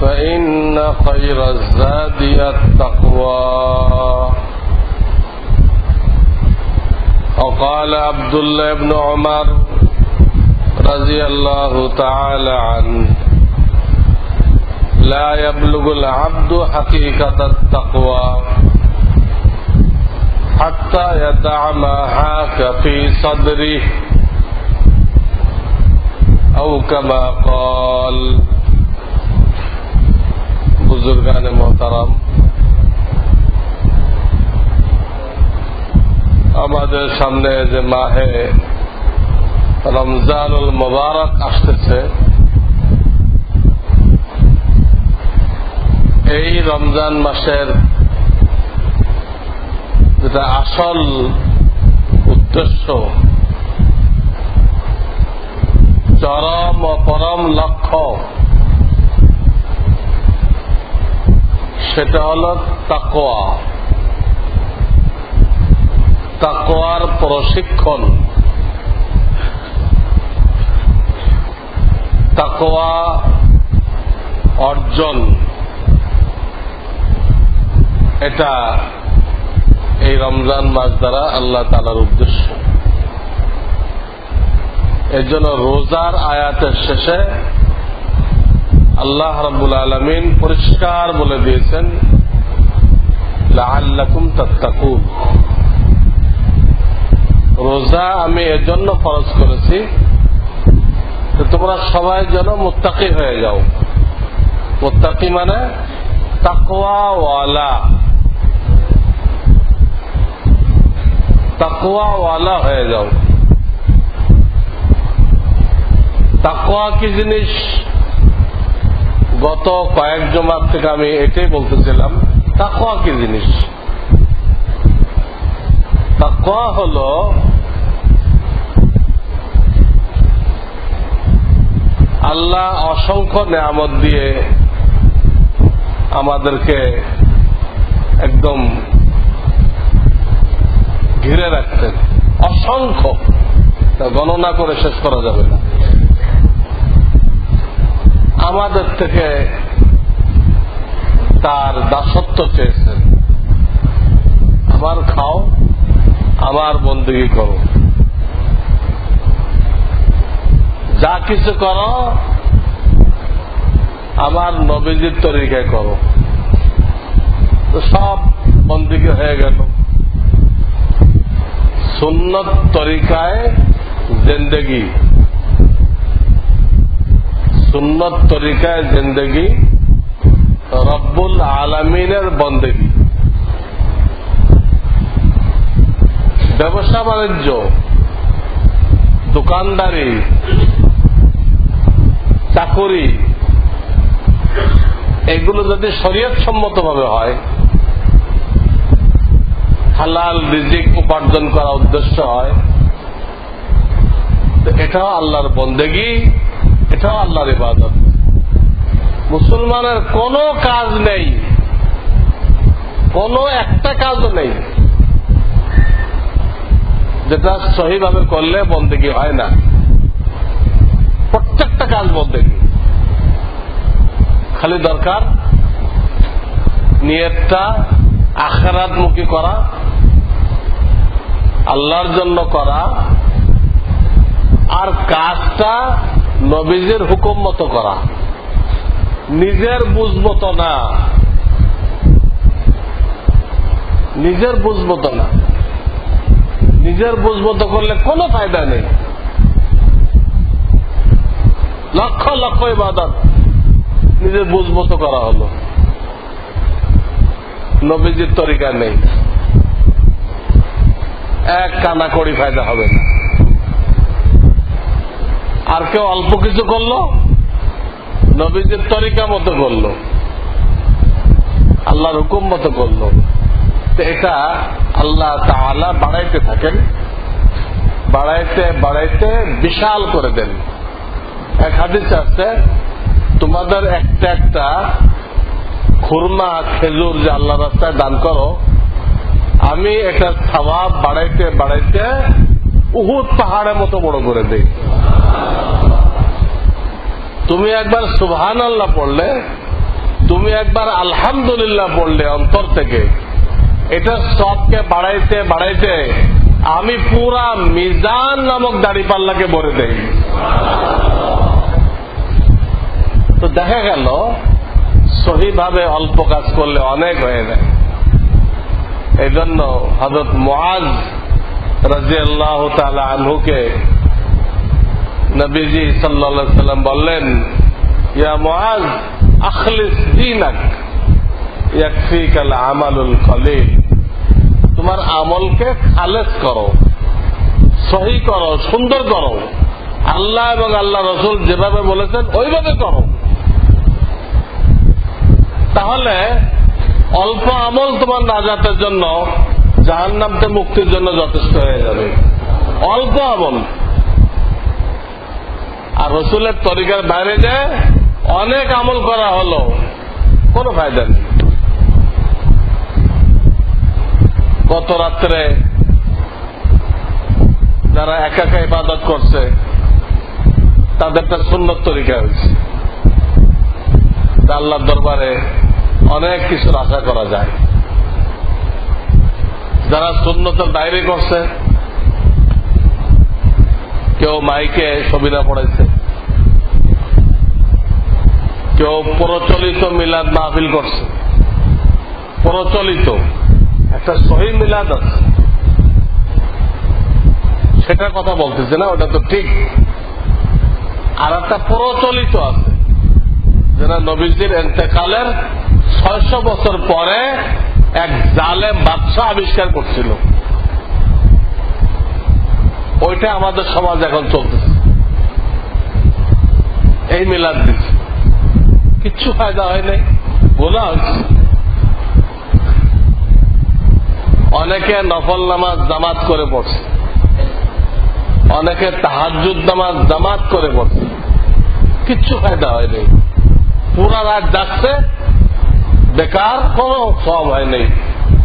فإن خير الزاد التقوى. وقال عبد الله بن عمر رضي الله تعالى عنه لا يبلغ العبد حقيقة التقوى حتى يدع ما حاك في صدره أو كما قال. بزرگان محترم আমাদের সামনে যে মাহে রমজানুল মোবারক আসতেছে এই রমজান মাসের যেটা আসল উদ্দেশ্য চরম ও পরম লক্ষ্য সেটা হল তাকোয়া তাকোয়ার প্রশিক্ষণ। তাকোয়া অর্জন। এটা এই রমজান মাস দ্বারা আল্লাহ তালার উদ্দেশ্য। এর জন্য রোজার আয়াতের শেষে আল্লাহ রব্বুল আলমিন পরিষ্কার বলে দিয়েছেন রোজা আমি এজন্য ফরজ করেছি তোমরা সবাই যেন মোত্তাকি হয়ে যাও। মোত্তাকি মানে তাকওয়াওয়ালা। তাকওয়াওয়ালা হয়ে যাও। তাকওয়া কি জিনিস? গত কয়েক জমার থেকে আমি এটাই বলতেছিলাম, তাকওয়া কি জিনিস? তাকওয়া হল আল্লাহ অসংখ্য নেয়ামত দিয়ে আমাদেরকে একদম ঘিরে রাখতেন। অসংখ্য। গণনা করে শেষ করা যাবে না। আমাদের থেকে তার দাসত্ব চেয়েছেন। আমার খাও, আমার বন্দুকি করো। যা কিছু করো, আমার নবীজির তরিকায় করো। সব বন্দিকে হয়ে গেল। সুন্নত তরিকায় জিন্দগি। সুন্নত তরিকায় জিন্দগি রব্বুল আলমিনের বন্দেগি। ব্যবসা বাণিজ্য, দোকানদারি, চাকরি, এগুলো যদি শরীয়ত সম্মত ভাবে হয়, হালাল রিজিক উপার্জন করা উদ্দেশ্য হয় এটাও আল্লাহর বন্দেগি। এটাও আল্লাহর ইবাদত। মুসলমানের কোনো কাজ নেই। কোনো একটা কাজও নেই। যেটা সহিভাবে করলে বন্দেগি হয় না। প্রত্যেকটা কাজ বন্দেগি। খালি দরকার নিয়তটা আখারাত মুখী করা, আল্লাহর জন্য করা, আর কাজটা নবীজের হুকুম মতো করা। নিজের বুঝমতো না। নিজের বুঝমতো না। নিজের বুঝমতো করলে কোনো ফায়দা নেই। লক্ষ লক্ষ ইবাদত নিজের বুঝমতো করা হলো। নবীজির তরিকা নেই। এক কানা করি ফায়দা হবে না। আর কেউ অল্প কিছু করল? নবীজির তরিকা মতো করল। আল্লাহর হুকুম মতো করল। এটা আল্লাহ তাআলা বাড়াইতে থাকেন। বাড়াইতে বাড়াইতে বিশাল করে দেন। এক হাদিস আছে, তোমাদের একটা একটা খুরমা, খেজুর যে আল্লাহ রাস্তায় দান করো, আমি এটা স্বভাব বাড়াইতে বাড়াইতে উহুদ পাহাড়ের মতো বড় করে দিই। তুমি একবার সুবহান আল্লাহ পড়লে, তুমি একবার আলহামদুলিল্লাহ পড়লে অন্তর থেকে। এটা সবকে বাড়াইতে বাড়াইতে আমি পুরা মিজান নামক দাড়ি পাল্লাকে ভরে দেই। তো দেখা গেল, সহিভাবে অল্প কাজ করলে অনেক হয়ে যায়। এই জন্য হজরত মহাজ রাজি আল্লাহ আনহুকে নবীজি সাল্লা সাল্লাম বললেন, ইয়া মহাজ আখলিস আমালুল তোমার আমলকে খালেস করো, সহি করো, সুন্দর করো। আল্লাহ এবং আল্লাহ রসুল যেভাবে বলেছেন, ওইভাবে করো। তাহলে অল্প আমল তোমার নাজাতের জন্য জাহান নামতে মুক্তির জন্য যথেষ্ট হয়ে যাবে। অল্প আমল। আর রসুলের তরিকার বাইরে যে অনেক আমল করা হলো, কোনো ফায়দা নেই। গত রাত্রে যারা একা একা ইবাদত করছে তাদেরটা সুন্নত তরিকা হয়েছে। আল্লাহর দরবারে অনেক কিছুর আশা করা যায়। যারা সুন্নতের বাইরে করছে কেউ মাইকে সবিনা পড়াইছে কেউ প্রচলিত মিলাদ মাহফিল করছে। প্রচলিত। একটা সহি মিলাদ আছে। সেটার কথা বলতেছে না, ওটা তো ঠিক। আর একটা প্রচলিত আছে। যেটা নবীজির এতেকালের ছয়শো বছর পরে এক জালে বাদশাহ আবিষ্কার করছিল। ওইটা আমাদের সমাজ এখন চলতেছে। এই মিলাদ দিচ্ছে। কিচ্ছু ফায়দা হয় নাই গোলা হচ্ছে অনেকে নফল নামাজ জামাত করে পড়ছে। অনেকে তাহাজুদ নামাজ জামাত করে পড়ছে। কিচ্ছু ফায়দা হয়নি পুরা রাত যাচ্ছে, বেকার, কোন সব হয় নাই।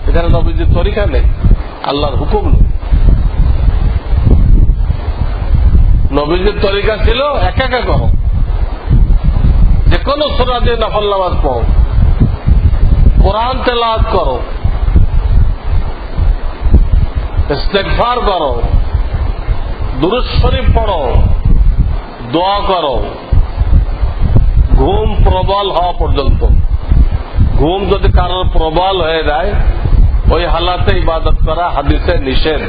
এখানে নবীজির তরিকা নেই, আল্লাহর হুকুম নেই। নবীজির তরিকা ছিল, একা একা করো যে কোনো সুরা দিয়ে নফল নামাজ পড়ো। কোরআন তেলাদ করো। ইস্তেকফার করো। দুরুদ শরীফ পড়ো। দোয়া করো। ঘুম প্রবল হওয়া পর্যন্ত। ঘুম যদি কারোর প্রবল হয়ে যায়, ওই হালাতে ইবাদত করা হাদিসে নিষেধ।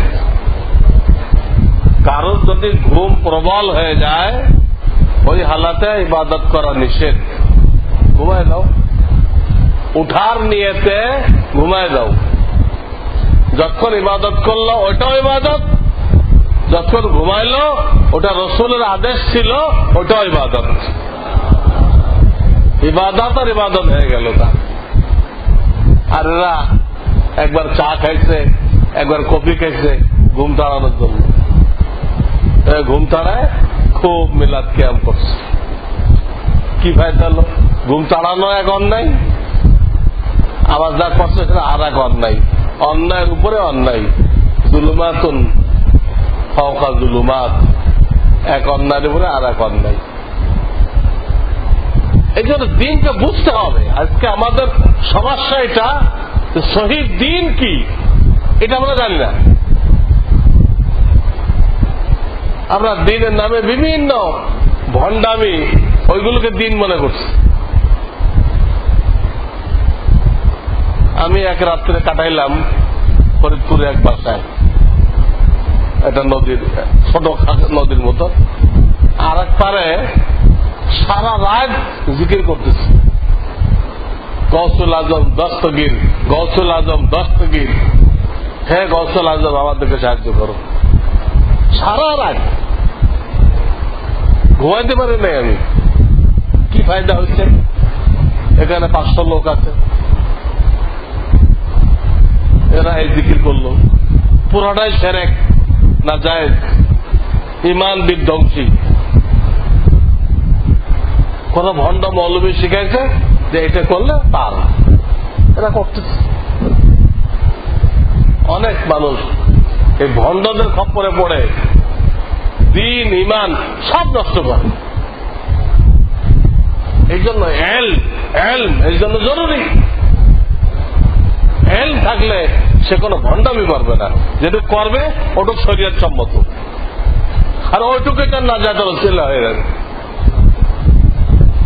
কারোর যদি ঘুম প্রবল হয়ে যায়, ওই হালাতে ইবাদত করা নিষেধ। ঘুমায় দাও উঠার নিয়েতে ঘুমায় দাও যখন ইবাদত করল ওটাও ইবাদত। যখন ঘুমাইলো, ওটা রসুলের আদেশ ছিল, ওটাও ইবাদত। ইবাদত আর ইবাদত হয়ে গেল তা। আর একবার চা খাইছে, একবার কফি খাইছে, ঘুম তাড়ানোর জন্য। ঘুম তাড়ায় খুব মিলাদ ক্যাম করছে। কি ফায়দা হলো? ঘুম তাড়ানো এক অন্যায় আবার যা করছে সেটা আর এক অন্যায়। অন্যায়ের উপরে অন্যায়। জুলুমাতুন ফওকা জুলুমাত। এক অন্যায়ের উপরে আর এক অন্যায়। এই জন্য দিনটা বুঝতে হবে। আজকে আমাদের সমস্যা এটা শহীদ দিন কি? এটা আমরা জানি না। আমরা দিনের নামে বিভিন্ন ভণ্ডামি ওইগুলোকে দিন মনে করছি। আমি এক রাত্রে কাটাইলাম ফরিদপুরে এক বাসায়। এটা নদীর, ছোট নদীর মতো। আর এক পারে সারা রাত জিকির করতেছে। গৌসুল আজম দস্তগীর গৌসুল আজম দস্তগীর। হ্যাঁ গৌসুল আজম, আমাদেরকে সাহায্য করো। সারা রাত ঘুমাইতে পারি নাই আমি। কি ফায়দা হচ্ছে? এখানে পাঁচশো লোক আছে। এরা এই জিকির করল। পুরাটাই সেরেক না যায় ইমান বিধ্বংসী। কোন ভণ্ড মৌলবী শিখাইছে যে এটা করলে তার। এরা করতেছে। অনেক মানুষ এই ভণ্ডদের খপ্পরে পড়ে। দিন ইমান সব নষ্ট করে। এই জন্য এল এল এই জন্য জরুরি। এল থাকলে সে কোনো ভণ্ডামি করবে না। যেটুকু করবে, ওটুক শরীরের সম্মত। আর ওইটুকু তার না যায় ছিল হয়ে যাবে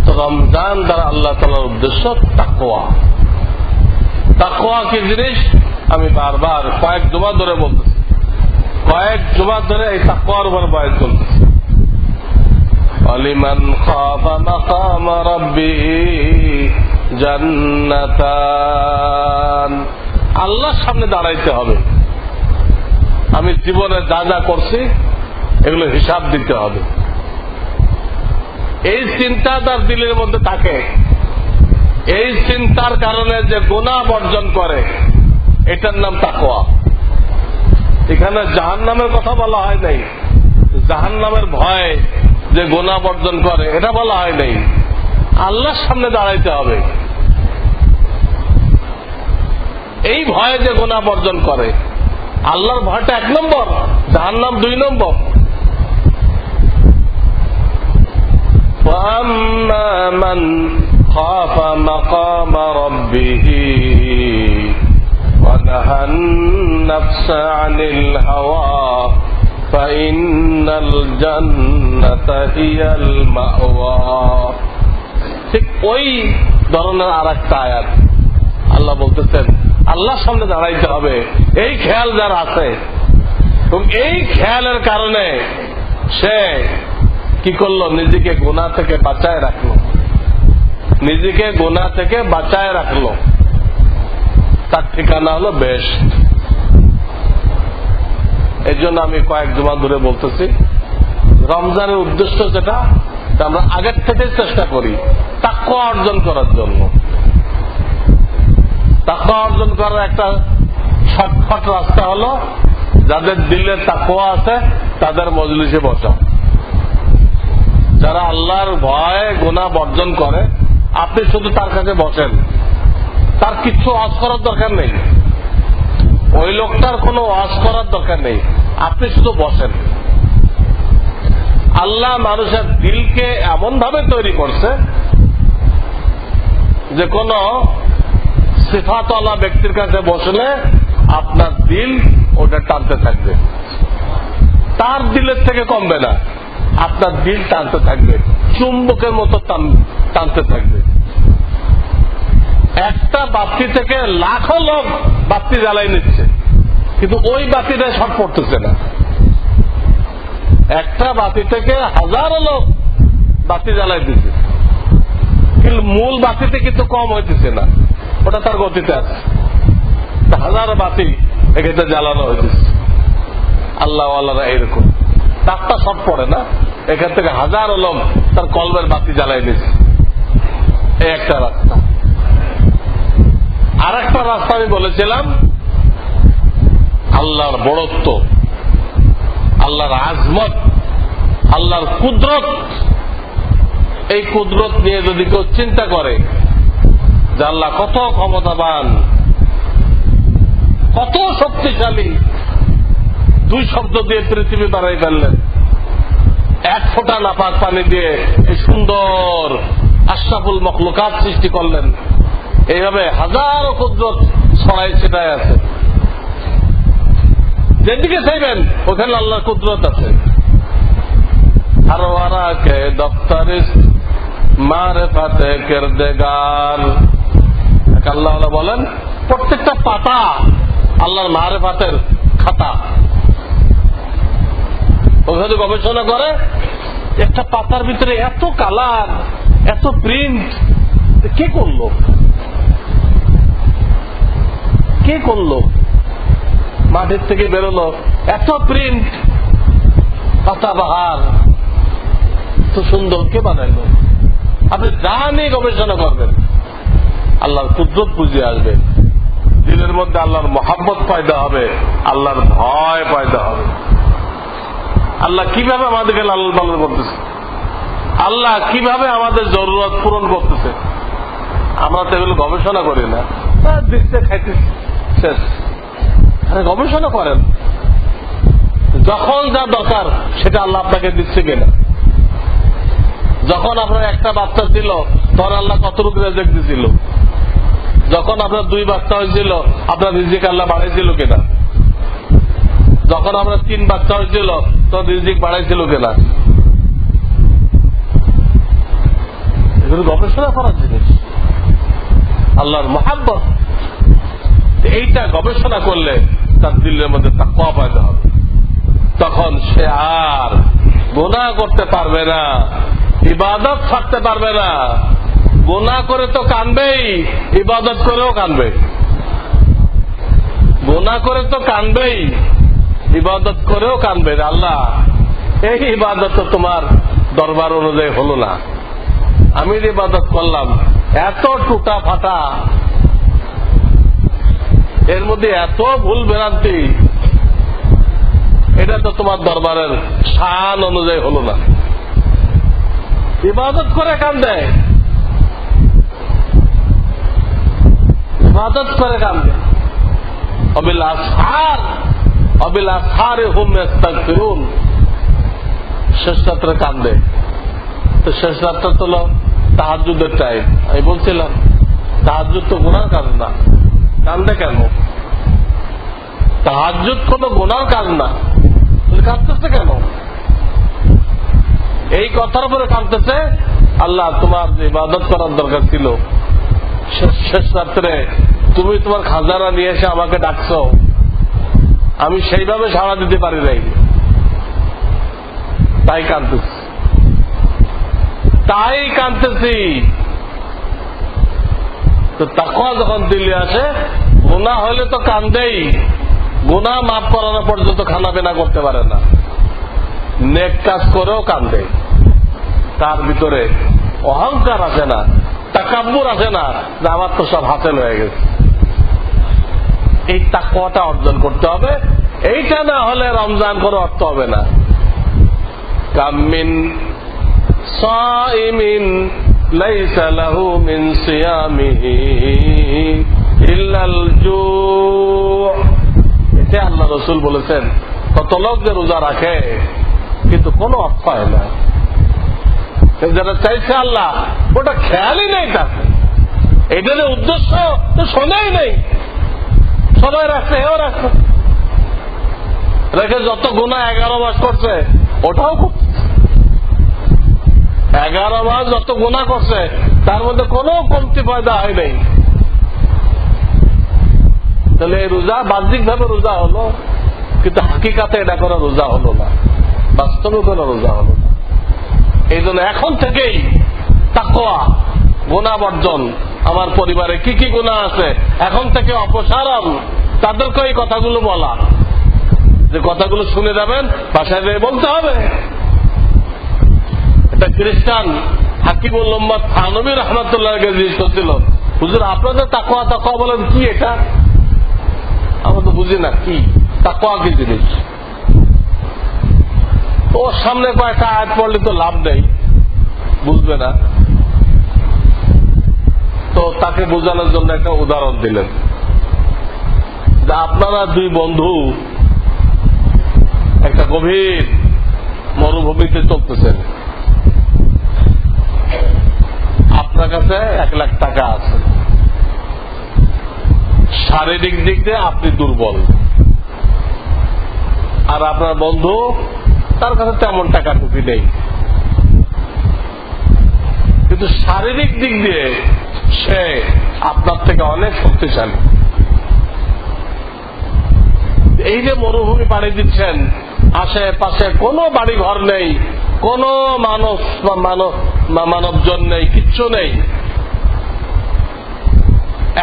তো রমজান দ্বারা আল্লাহ তালার উদ্দেশ্য তাকোয়া তাকোয়া কি জিনিস? আমি বারবার কয়েক দুবার ধরে বলতেছি। কয়েক জমা ধরে এই তাকোয়ার উপর বয়স চলতেছি। অলিমান খাফা মাকাম রব্বিহি জান্নাতান। আল্লাহর সামনে দাঁড়াইতে হবে। আমি জীবনে যা যা করছি, এগুলো হিসাব দিতে হবে। এই চিন্তা তার দিলের মধ্যে থাকে। এই চিন্তার কারণে যে গুণা বর্জন করে, এটার নাম তাকোয়া এখানে জাহান নামের কথা বলা হয় নাই জাহান নামের ভয় যে গোনা বর্জন করে এটা বলা হয় নাই আল্লাহর সামনে দাঁড়াইতে হবে এই ভয়ে যে গোনা বর্জন করে আল্লাহর ভয়টা এক নম্বর জাহান নাম দুই নম্বর وأما من خاف مقام ربه ونهى النفس عن الهوى فإن الجنة هي المأوى ঠিক ওই ধরনের আর একটা আয়াত আল্লাহ বলতেছেন আল্লাহর সামনে দাঁড়াইতে হবে এই খেয়াল যার আছে এবং এই খেয়ালের কারণে সে কি করলো নিজেকে গোনা থেকে বাঁচায় রাখলো নিজেকে গোনা থেকে বাঁচায় রাখলো তার ঠিকানা হলো বেশ। এই জন্য আমি কয়েক জমা ধরে বলতেছি, রমজানের উদ্দেশ্য যেটা আমরা আগের থেকে চেষ্টা করি তাক্য অর্জন করার জন্য। তাক্য অর্জন করার একটা শর্টকাট রাস্তা হলো, যাদের দিলে তাকুয়া আছে, তাদের মজলিসে বসা যারা আল্লাহর ভয় গুণা বর্জন করে, আপনি শুধু তার কাছে বসেন। তার কিচ্ছু ওয়াজ করার দরকার নেই। ওই লোকটার কোনো ওয়াজ করার দরকার নেই। আপনি শুধু বসেন। আল্লাহ মানুষের দিলকে এমন ভাবে তৈরি করছে যে কোন সিফাতলা ব্যক্তির কাছে বসলে আপনার দিল ওটা টানতে থাকবে। তার দিলের থেকে কমবে না। আপনার দিল টানতে থাকবে। চুম্বকের মতো টান- টানতে থাকবে। একটা বাতি থেকে লাখো লোক বাতি জ্বালাই নিচ্ছে। কিন্তু ওই বাতিটা সব পড়তেছে না। একটা বাতি থেকে হাজারো লোক বাতি জ্বালাই দিচ্ছে। কিন্তু মূল বাতিতে কিন্তু কম হইতেছে না। ওটা তার গতিতে আছে। হাজারো বাতি এক্ষেত্রে জ্বালানো হইতেছে। আল্লাহ আল্লাহরা এরকম তারটা শর্ট পড়ে না। এখান থেকে হাজারো লোক তার কলবের বাতি জ্বালাই দিচ্ছে একটা রাস্তা। আর একটা রাস্তা আমি বলেছিলাম, আল্লাহর বড়ত্ব, আল্লাহর আজমত, আল্লাহর কুদরত। এই কুদরত নিয়ে যদি কেউ চিন্তা করে যে আল্লাহ কত ক্ষমতাবান, কত শক্তিশালী, দুই শব্দ দিয়ে পৃথিবী বাড়াই ফেললেন। এক ফোঁটা নাপাক পানি দিয়ে এই সুন্দর আশরাফুল মখলুকাত সৃষ্টি করলেন। এইভাবে হাজারো কুদরত ছড়াই ছিটায় আছে। যেদিকে চাইবেন, ওখানে আল্লাহর কুদরত আছে। আর ওরা কে দফতারিস মারে ফাতে আল্লাহ বলেন, প্রত্যেকটা পাতা আল্লাহর মারে ফাতের খাতা। ওখানে গবেষণা করে, একটা পাতার ভিতরে এত কালার, এত প্রিন্ট কে করল? কে করল? মাঠের থেকে বেরোলো। এত প্রিন্ট পাতা বাহার। তো সুন্দর। কে বানাইলো? আপনি যা নিয়ে গবেষণা করবেন আল্লাহর কুদরত বুঝে আসবে। দিলের মধ্যে আল্লাহর মহাব্বত পয়দা হবে আল্লাহর ভয় পয়দা হবে। আল্লাহ কীভাবে আমাদেরকে লালন পালন করতেছে? আল্লাহ কীভাবে আমাদের জরুরত পূরণ করতেছে? আমরা তো এগুলো গবেষণা করি না। আহ, দিচ্ছে খাইতে শেষ আরে, গবেষণা করেন। যখন যা দরকার, সেটা আল্লাহ আপনাকে দিচ্ছে কিনা। যখন আপনার একটা বাচ্চা ছিল, তখন আল্লাহ কতটুকু রেজেক্ট দিছিল? যখন আপনার দুই বাচ্চা হয়েছিল, আপনার রিজিক আল্লাহ বাড়াইছিল কিনা? যখন আপনার তিন বাচ্চা হয়েছিল তখন রিজিক বাড়াইছিল কিনা? এগুলো গবেষণা করার জিনিস। আল্লাহর মহাব্বত। এইটা গবেষণা করলে তার দিলের মধ্যে তাকুয়া পাইতে হবে। তখন সে আর গোনা করতে পারবে না, ইবাদত ছাড়তে পারবে না। গোনা করে তো কানবেই, ইবাদত করেও কানবে। গোনা করে তো কানবেই, ইবাদত করেও কানবে আল্লাহ, এই ইবাদত তো তোমার দরবার অনুযায়ী হলো না। আমি ইবাদত করলাম, এত টুটা ফাটা এর মধ্যে এত ভুল ভ্রান্তি, এটা তো তোমার দরবারের শান অনুযায়ী হলো না। ইবাদত করে কান দেয়। ইবাদত করে কান দেয়। অবিল আসহার অবিল হুম ফিরুন শেষ রাত্রে কান্দে তো শেষ রাত্রে তো তাহাজুদের টাইম আমি বলছিলাম তাহাজুদ তো গুনার কাজ না। কান্দে কেন? তাহাজুদ কোন গুনার কাজ না। কাঁদতেছে কেন? এই কথার উপরে কাঁদতেছে, আল্লাহ তোমার যে ইবাদত করার দরকার ছিল শেষ রাত্রে তুমি তোমার খাজানা নিয়ে এসে আমাকে ডাকছো। আমি সেইভাবে সাড়া দিতে পারি নাই। তাই কাঁদতেছি। তাই কাঁদতেছি। তো তাকওয়া যখন দিল্লি আসে গুণা হলে তো কান্দেই। গুণা মাফ করানো পর্যন্ত খানা পেনা করতে পারে না। নেক কাজ করেও কান্দে। তার ভিতরে অহংকার আছে না, তাকাব্বুর আছে না যে আমার তো সব হাসেল হয়ে গেছে। এই তাকওয়াটা অর্জন করতে হবে। এইটা না হলে রমজান কোনো অর্থ হবে না। কামিন লাইসা লাহু মিন সিয়ামিহি ইল্লাল জু' এটা আল্লাহ রসুল বলেছেন কত লোক যে রোজা রাখে, কিন্তু কোনো অর্থ না। যারা চাইছে আল্লাহ, ওটা খেয়ালই নেই তার। এটা উদ্দেশ্য, তো শোনেই নেই। সবাই রাখছে, এও রাখছে। রেখে যত গুণা এগারো মাস করছে, ওটাও করছে। এগারো মাস যত গুণা করছে, তার মধ্যে কোনো কমতি পয়দা হয় নাই। তাহলে রোজা বাহ্যিক ভাবে রোজা হলো, কিন্তু হাকিকাতে এটা কোনো রোজা হলো না। বাস্তবে কোনো রোজা হলো না। এই জন্য এখন থেকেই তাকোয়া গুণা বর্জন। আমার পরিবারে কি কি গুণা আছে? এখন থেকে অপসারণ। তাদেরকে এই কথাগুলো বলা। যে কথাগুলো শুনে যাবেন, বাসায় বলতে হবে। এটা খ্রিস্টান হাকিমুল মোহাম্মদ থানবী রহমতুল্লাহকে জিজ্ঞেস করছিল। হুজুর, আপনাদের তাকোয়া তাকোয়া বলেন, কি এটা? আমরা তো বুঝি না, কি? তাকোয়া কি জিনিস? তো সামনে কয়েকটা আয়াত পড়লে তো লাভ নেই, বুঝবে না। তো তাকে বোঝানোর জন্য একটা উদাহরণ দিলেন। আপনারা দুই বন্ধু, একটা গভীর মরুভূমিতে চলতেছেন। আপনার কাছে এক লাখ টাকা আছে। শারীরিক দিক দিয়ে আপনি দুর্বল। আর আপনার বন্ধু, তার কাছে তেমন টাকা টুকি নেই। কিন্তু শারীরিক দিক দিয়ে সে আপনার থেকে অনেক শক্তিশালী। এই যে মরুভূমি পাড়ি দিচ্ছেন, আশেপাশে কোনো বাড়ি ঘর নেই, কোন মানুষ বা মানব বা মানবজন নেই, কিচ্ছু নেই।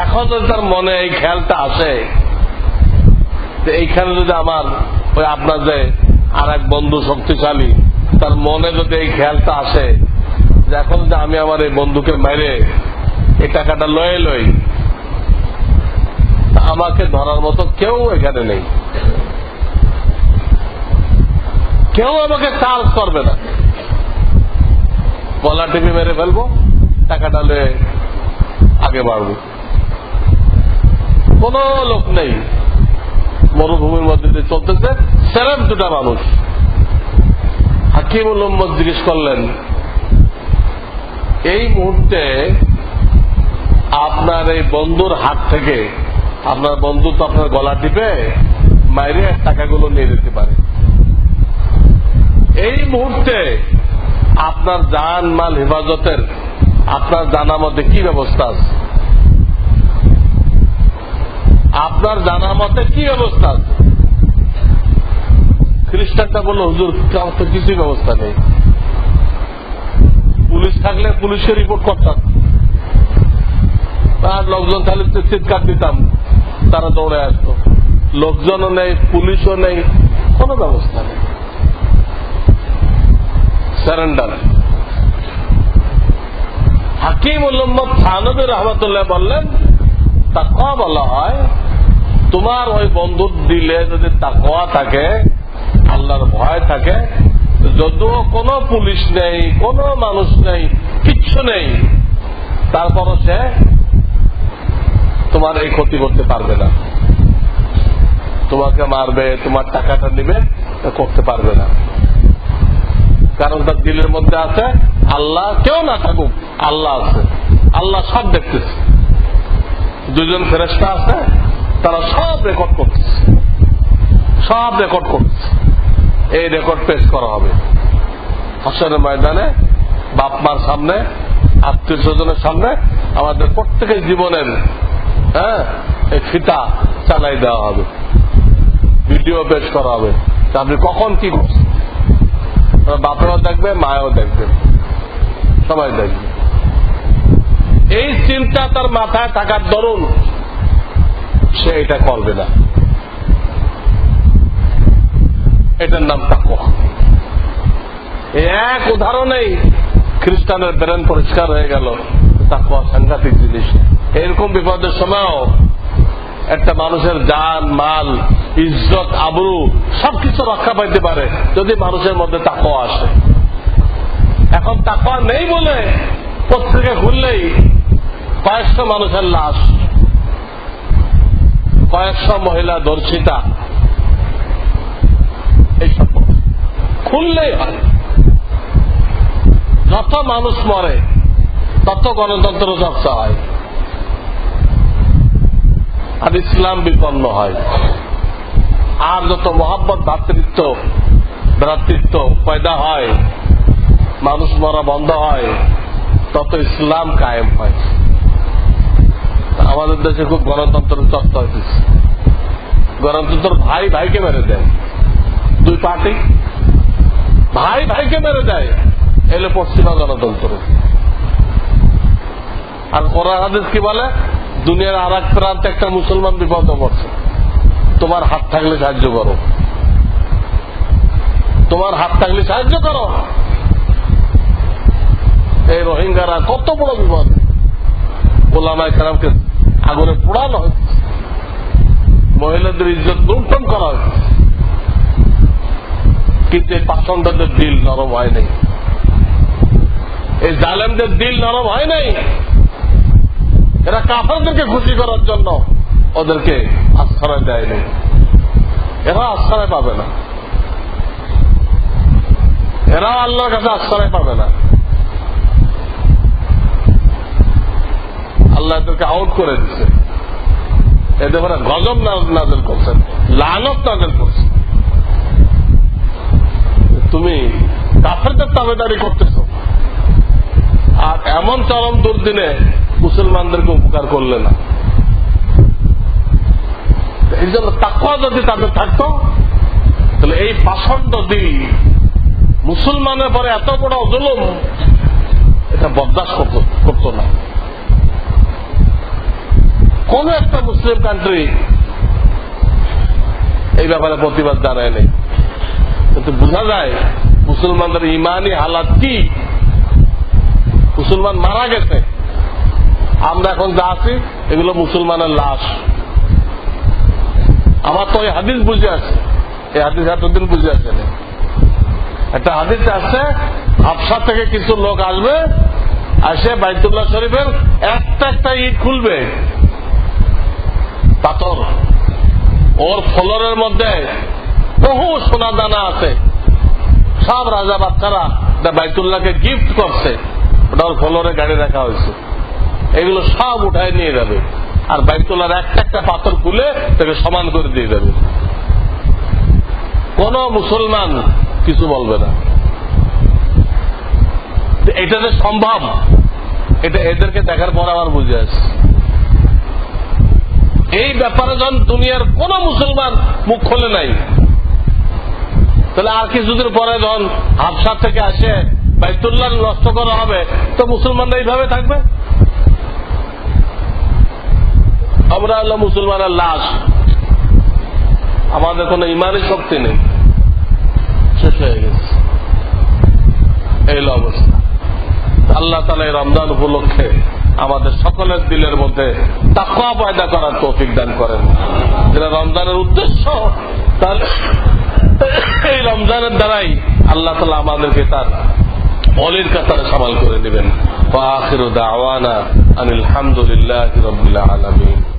এখন যদি তার মনে এই খেয়ালটা আসে এইখানে যদি আমার ওই আপনার যে আর এক বন্ধু শক্তিশালী, তার মনে যদি এই খেয়ালটা আসে, যে এখন যে আমি আমার এই বন্ধুকে মেরে এই টাকাটা লয়ে লই আমাকে ধরার মতো কেউ এখানে নেই। কেউ আমাকে চার্জ করবে না। গলা টিপে মেরে ফেলব, টাকাটা লয়ে আগে বাড়বো। কোন লোক নেই, মরুভূমির মধ্যে চলতেছে সেরেফ দুটা মানুষ। হাকিমুল উম্মদ জিজ্ঞেস করলেন, এই মুহূর্তে আপনার এই বন্ধুর হাত থেকে, আপনার বন্ধু তো আপনার গলা টিপে মাইরে টাকাগুলো নিয়ে যেতে পারে। এই মুহূর্তে আপনার জান মাল হেফাজতের, আপনার জানা মতে কি ব্যবস্থা আছে? আপনার জানা মতে কি ব্যবস্থা আছে? খ্রিস্টানটা বলল, হুজুর তো কিছুই ব্যবস্থা নেই। পুলিশ থাকলে পুলিশের রিপোর্ট করতাম। আর লোকজন তাহলে চিৎকার দিতাম, তারা দৌড়ে আসতো। লোকজনও নেই, পুলিশও নেই, কোনো ব্যবস্থা নেই। সারেন্ডার হাকিম উল্লম্মদ থানবী রহমতুল্লাহ বললেন, তাকওয়া বলা হয়, তোমার ওই বন্ধুর দিলে যদি তাকওয়া থাকে, আল্লাহর ভয় থাকে, যদিও কোনো পুলিশ নেই, কোনো মানুষ নেই, কিচ্ছু নেই, তারপরও সে তোমার এই ক্ষতি করতে পারবে না। তোমাকে মারবে, তোমার টাকাটা নিবে করতে পারবে না। কারণ তার দিলের মধ্যে আছে, আল্লাহ কেউ না থাকুক, আল্লাহ আছে। আল্লাহ সব দেখতেছে। দুজন ফেরেস্তা আছে, তারা সব রেকর্ড করতেছে। সব রেকর্ড করতেছে। এই রেকর্ড পেশ করা হবে। হাসনের ময়দানে বাপ মার সামনে, আত্মীয় স্বজনের সামনে আমাদের প্রত্যেকের জীবনের হ্যাঁ এই ফিতা চালাই দেওয়া হবে। ভিডিও পেশ করা হবে। আপনি কখন কি করছেন? বাপেও দেখবে, মায়েও দেখবে। সবাই দেখবে। এই চিন্তা তার মাথায় থাকার দরুন সে এটা করবে না। এটার নাম তাকুয়া এক উদাহরণেই খ্রিস্টানের ব্রেন পরিষ্কার হয়ে গেল তাকুয়া সাংঘাতিক জিনিস। এরকম বিপদের সময়ও একটা মানুষের জান, মাল, ইজ্জত, আবরু সবকিছু রক্ষা পাইতে পারে যদি মানুষের মধ্যে তাকওয়া আসে। এখন তাকওয়া নেই বলে পত্রিকা খুললেই কয়েকশো মানুষের লাশ, কয়েকশো মহিলা দর্শিতা এইসব খুললেই হয়। যত মানুষ মরে, তত গণতন্ত্র চর্চা হয়। আর ইসলাম বিপন্ন হয়। আর যত মহাব্বত ভাতৃত্ব ভ্রাতৃত্ব পয়দা হয়, মানুষ মরা বন্ধ হয়, তত ইসলাম কায়েম হয়। আমাদের দেশে খুব গণতন্ত্র চর্চা হইতেছে। গণতন্ত্র ভাই ভাইকে মেরে দেয়। দুই পার্টি ভাই ভাইকে মেরে দেয়। এলে পশ্চিমা গণতন্ত্র। আর কোরআন হাদিস কি বলে? দুনিয়ার আর এক প্রান্তে একটা মুসলমান বিপদ পড়ছে। তোমার হাত থাকলে সাহায্য করো। তোমার হাত থাকলে সাহায্য করো। এই রোহিঙ্গারা কত বড় বিপদ। ওলামায় খারাপকে আগুনে পোড়ানো হচ্ছে। মহিলাদের ইজ্জত লুণ্ঠন করা হচ্ছে। কিন্তু এই পাষণ্ডদের দিল নরম হয় নাই। এই জালেমদের দিল নরম হয় নাই। এরা কাফারদেরকে খুশি করার জন্য ওদেরকে আশ্রয় দেয়নি। এরা আশ্রয় পাবে না। এরা আল্লাহর কাছে আশ্রয় পাবে না। আল্লাহ এদেরকে আউট করে দিচ্ছে এদের পরে গজব নাজেল করছেন, লানত নাজেল করছেন। তুমি কাফেরদের তাবেদারি করতেছ। আর এমন চরম দুর্দিনে মুসলমানদেরকে উপকার করলে না। এই জন্য তাকুয়া যদি তাদের থাকতো, তাহলে এই পাষণ্ড দিল মুসলমানের পরে এত বড় জুলুম, এটা বরদাস্ত করতো না। কোন একটা মুসলিম কান্ট্রি এই ব্যাপারে প্রতিবাদ জানায় নেই কিন্তু বোঝা যায়, মুসলমানদের ইমানি হালাত কি? মুসলমান মারা গেছে। আমরা এখন যা আছি, এগুলো মুসলমানের লাশ। আমার তো ওই হাদিস বুঝে আছে। এই হাদিস এতদিন বুঝে না। একটা হাদিস আসছে হাফসা থেকে কিছু লোক আসবে আসে বাইতুল্লাহ শরীফের একটা একটা ইট খুলবে। পাথর। ওর ফলরের মধ্যে বহু সোনা দানা আছে। সব রাজা বাচ্চারা বাইতুল্লাহকে গিফট করছে। ওটা ওর ফলরে গাড়ি রাখা হয়েছে। এগুলো সব উঠায় নিয়ে যাবে। আর বাইতুল্লাহর একটা একটা পাথর খুলে তাকে সমান করে দিয়ে দেবে কোন মুসলমান কিছু বলবে না। এটা যে সম্ভব, এটা এদেরকে দেখার পর আমার বুঝে আসছে এই ব্যাপারে যখন দুনিয়ার কোন মুসলমান মুখ খোলে নাই, তাহলে আর কিছুদিন পরে যখন হাফসা থেকে আসে বাইতুল্লাহ নষ্ট করা হবে, তো মুসলমানরা এইভাবে থাকবে? আমরা হলো মুসলমানের লাশ। আমাদের কোনো ইমানি শক্তি নেই। শেষ হয়ে গেছে। এই অবস্থা। আল্লাহ তালা এই রমজান উপলক্ষে আমাদের সকলের দিলের মধ্যে তাকওয়া পয়দা করার তৌফিক দান করেন। যেটা রমজানের উদ্দেশ্য, তাহলে এই রমজানের দ্বারাই আল্লাহ তালা আমাদেরকে তার অলির কাতারে সামাল করে নেবেন আনিল হামদুলিল্লাহ রবিল আলমিন।